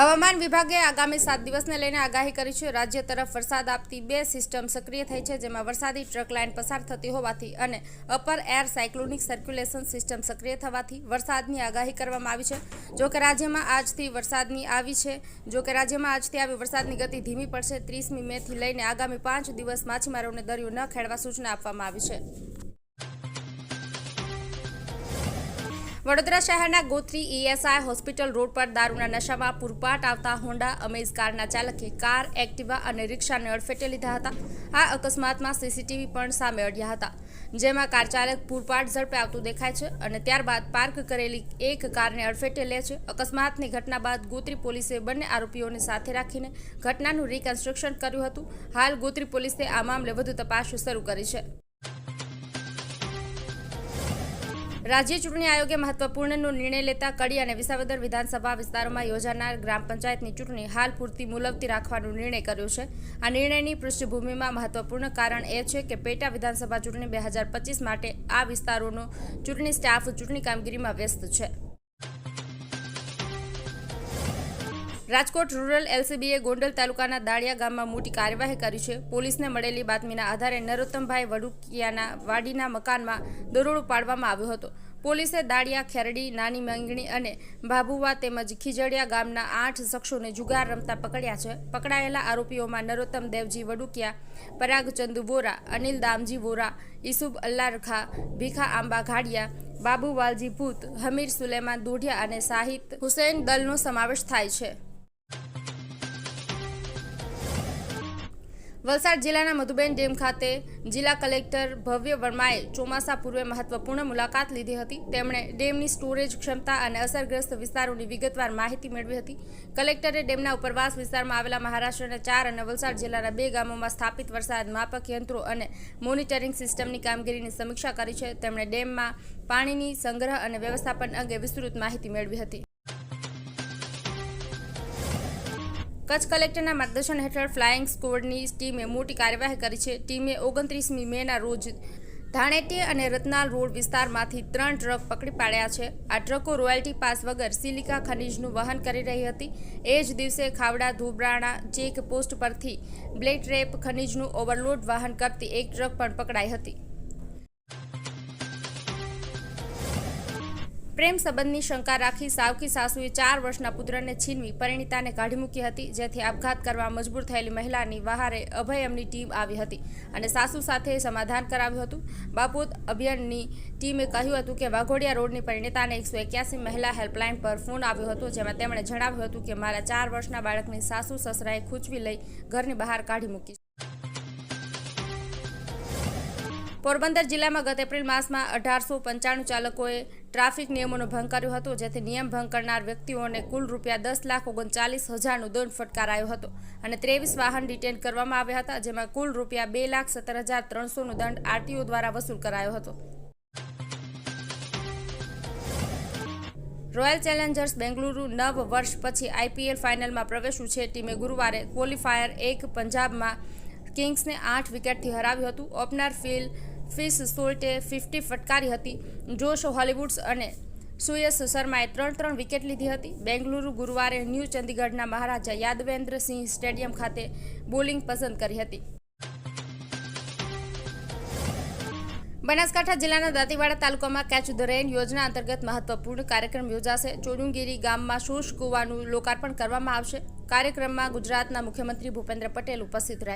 હવામાન વિભાગે આગામી સાત દિવસને લઈને આગાહી કરી છે. રાજ્ય તરફ વરસાદ આપતી બે સિસ્ટમ સક્રિય થઈ છે, જેમાં વરસાદી ટ્રક લાઇન પસાર થતી હોવાથી અને upper air cyclonic circulation system સક્રિય થવાથી વરસાદની આગાહી કરવામાં આવી છે. જોકે રાજ્યમાં આજથી વરસાદની આવી છે. જો કે રાજ્યમાં આજથી આવી વરસાદની ગતિ ધીમી પડશે. ત્રીસમી મેથી લઈને આગામી પાંચ દિવસ માછીમારોને દરિયો ન ખેડવા સૂચના આપવામાં આવી છે. વડોદરા શહેરના ગોત્રી ઈએસઆઈ હોસ્પિટલ રોડ પર દારૂના નશામાં પૂરપાટ આવતા હોન્ડા અમેઝ કારના ચાલકે કાર, એક્ટિવા અને રિક્ષાને અડફેટે લીધા હતા. આ અકસ્માતમાં સીસીટીવી પણ સામે અડ્યા હતા. જેમાં કાર ચાલક પૂરપાટ ઝડપે આવતું દેખાય છે અને ત્યારબાદ પાર્ક કરેલી એક કારને અડફેટે લે છે. અકસ્માતની ઘટના બાદ ગોત્રી પોલીસે બંને આરોપીઓને સાથે રાખીને ઘટનાનું રિકન્સ્ટ્રક્શન કર્યું હતું. હાલ ગોત્રી પોલીસે આ મામલે વધુ તપાસ શરૂ કરી છે. રાજ્ય ચૂંટણી આયોગે મહત્વપૂર્ણનો નિર્ણય લેતા કડી અને વિસાવદર વિધાનસભા વિસ્તારોમાં યોજાનાર ગ્રામ પંચાયતની ચૂંટણી હાલ પૂરતી મુલવતી રાખવાનો નિર્ણય કર્યો છે. આ નિર્ણયની પૃષ્ઠભૂમિમાં મહત્વપૂર્ણ કારણ એ છે કે પેટા વિધાનસભા ચૂંટણી બે માટે આ વિસ્તારોનો ચૂંટણી સ્ટાફ ચૂંટણી કામગીરીમાં વ્યસ્ત છે. રાજકોટ રૂરલ એલસીબીએ ગોંડલ તાલુકાના દાળિયા ગામમાં મોટી કાર્યવાહી કરી છે. પોલીસને મળેલી બાતમીના આધારે નરોત્તમભાઈ વડુકિયાના વાડીના મકાનમાં દરોડો પાડવામાં આવ્યો હતો. પોલીસે દાળિયા, ખેરડી, નાની માંગણી અને ભાભુવા તેમજ ખીજડિયા ગામના આઠ શખ્સોને જુગાર રમતા પકડ્યા છે. પકડાયેલા આરોપીઓમાં નરોત્તમ દેવજી વડુકિયા, પરાગચંદુ વોરા, અનિલ દામજી વોરા, ઈસુબ અલ્લારખા, ભીખા આંબા ઘાડિયા બાબુ વાલજી ભૂત, હમીર સુલેમાન દોઢિયા અને સાહિત હુસૈન દલનો સમાવેશ થાય છે. વલસાડ જિલ્લાના મધુબેન ડેમ ખાતે જિલ્લા કલેક્ટર ભવ્ય વર્માએ ચોમાસા પૂર્વે મહત્વપૂર્ણ મુલાકાત લીધી હતી. તેમણે ડેમની સ્ટોરેજ ક્ષમતા અને અસરગ્રસ્ત વિસ્તારોની વિગતવાર માહિતી મેળવી હતી. કલેક્ટરે ડેમના ઉપરવાસ વિસ્તારમાં આવેલા મહારાષ્ટ્રના ચાર અને વલસાડ જિલ્લાના બે ગામોમાં સ્થાપિત વરસાદ માપક યંત્રો અને મોનિટરિંગ સિસ્ટમની કામગીરીની સમીક્ષા કરી છે. તેમણે ડેમમાં પાણીની સંગ્રહ અને વ્યવસ્થાપન અંગે વિસ્તૃત માહિતી મેળવી હતી. કચ્છ કલેક્ટરના માર્ગદર્શન હેઠળ ફ્લાઇંગ સ્કવોડની ટીમે મોટી કાર્યવાહી કરી છે. ટીમે ઓગણત્રીસમી મેના રોજ ધાણેટી અને રતનાલ રોડ વિસ્તારમાંથી ત્રણ ટ્રક પકડી પાડ્યા છે. આ ટ્રકો રોયલ્ટી પાસ વગર સિલિકા ખનીજનું વહન કરી રહી હતી. એ જ દિવસે ખાવડા, ધોબરાણા, ચેક પોસ્ટ પરથી બ્લેક રેપ ખનીજનું ઓવરલોડ વાહન કરતી એક ટ્રક પણ પકડાઈ હતી. પ્રેમ સંબંધની શંકા રાખી સાવકી સાસુએ ચાર વર્ષના પુત્રને છીનવી પરિણીતાને કાઢી મૂકી હતી, જેથી આપઘાત કરવા મજબૂર થયેલી મહિલાની વહારે અભયમની ટીમ આવી હતી અને સાસુ સાથે સમાધાન કરાવ્યું હતું. બાપોદ અભિયાનની ટીમે કહ્યું હતું કે વાઘોડિયા રોડની પરિણીતાને એકસો એક્યાસી મહિલા હેલ્પલાઇન પર ફોન આવ્યો હતો, જેમાં તેમણે જણાવ્યું હતું કે મારા ચાર વર્ષના બાળકની સાસુ સસરાએ ખૂંચવી લઈ ઘરની બહાર કાઢી મૂકી પોરબંદર જિલ્લામાં ગત એપ્રિલ માસમાં અઢારસો પંચાણું ચાલકોએ ટ્રાફિક નિયમોનો ભંગ કર્યો હતો, જેથી નિયમ ભંગ કરનાર વ્યક્તિઓને કુલ રૂપિયા દસ લાખ ઓગણચાલીસ હજારનો દંડ ફટકારાયો હતો અને ત્રેવીસ વાહન ડિટેન કરવામાં આવ્યા હતા, જેમાં કુલ રૂપિયા બે લાખ સત્તર હજાર ત્રણસોનો દંડ આરટીઓ દ્વારા વસૂલ કરાયો હતો. રોયલ ચેલેન્જર્સ બેંગલુરુ નવ વર્ષ પછી આઈપીએલ ફાઇનલમાં પ્રવેશ્યું છે. ટીમે ગુરુવારે ક્વોલિફાયર એક પંજાબમાં કિંગ્સને આઠ વિકેટથી હરાવ્યું હતું. ઓપનર ફિલ, ફિસ સોલ્ટે ફિફ્ટી ફટકારી હતી. જોશ હોલિવૂડ્સ અને સુયસ શર્માએ ત્રણ ત્રણ વિકેટ લીધી હતી. બેંગલુરુ ગુરુવારે ન્યૂ ચંદીગઢના મહારાજા યાદવેન્દ્ર સિંહ સ્ટેડિયમ ખાતે બોલિંગ પસંદ કરી હતી. બનાસકાંઠા જિલ્લાના દાંતીવાડા તાલુકામાં કેચ ધ રેન યોજના અંતર્ગત મહત્વપૂર્ણ કાર્યક્રમ યોજાશે. ચોડુંગીરી ગામમાં શોષ કૂવાનું લોકાર્પણ કરવામાં આવશે. કાર્યક્રમમાં ગુજરાતના મુખ્યમંત્રી ભૂપેન્દ્ર પટેલ ઉપસ્થિત રહ્યા